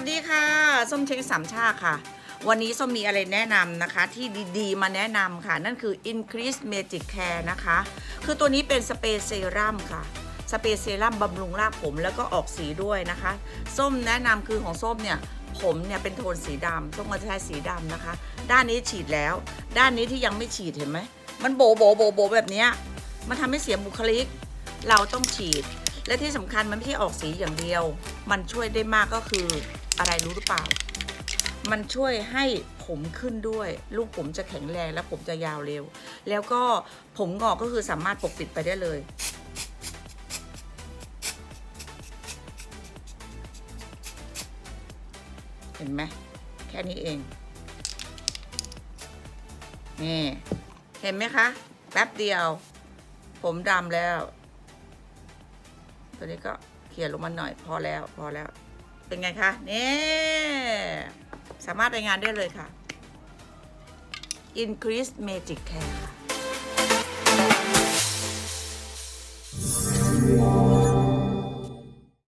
สดีค่ะ ส้มเช้งสามชาค่ะ วันนี้ส้มมีอะไรแนะนำนะคะ ที่ดีๆ มาแนะนำค่ะ นั่นคือ Increase Magic Care นะคะ คือตัวนี้เป็นสเปรย์เซรั่มค่ะสเปรย์เซรั่มบำรุงรากผมแล้วก็ออกสีด้วยนะคะ ส้มแนะนำคือของส้มเนี่ยผมเนี่ยเป็นโทนสีดำส้มก็จะใช้สีดำนะคะ ด้านนี้ฉีดแล้ว ด้านนี้ที่ยังไม่ฉีดเห็นไหมมันโบโบโบโบแบบนี้มันทำให้เสียบุคลิก เราต้องฉีดและที่สำคัญมันไม่ใช่ออกสีอย่างเดียว มันช่วยได้มากก็คือ อะไรรู้หรือเปล่า มันช่วยให้ผมขึ้นด้วย ลูกผมจะแข็งแรงและผมจะยาวเร็ว แล้วก็ผมงอกก็คือสามารถปกปิดไปได้เลยเห็นไหมแค่นี้เอง นี่ เห็นไหมคะ แป๊บเดียว ผมดำแล้ว ตัวนี้ก็เขี่ยลงมาหน่อยพอแล้วพอแล้ว เป็นไงคะนี่สามารถไปงานได้เลยค่ะ Increase Magic Care ค่ะ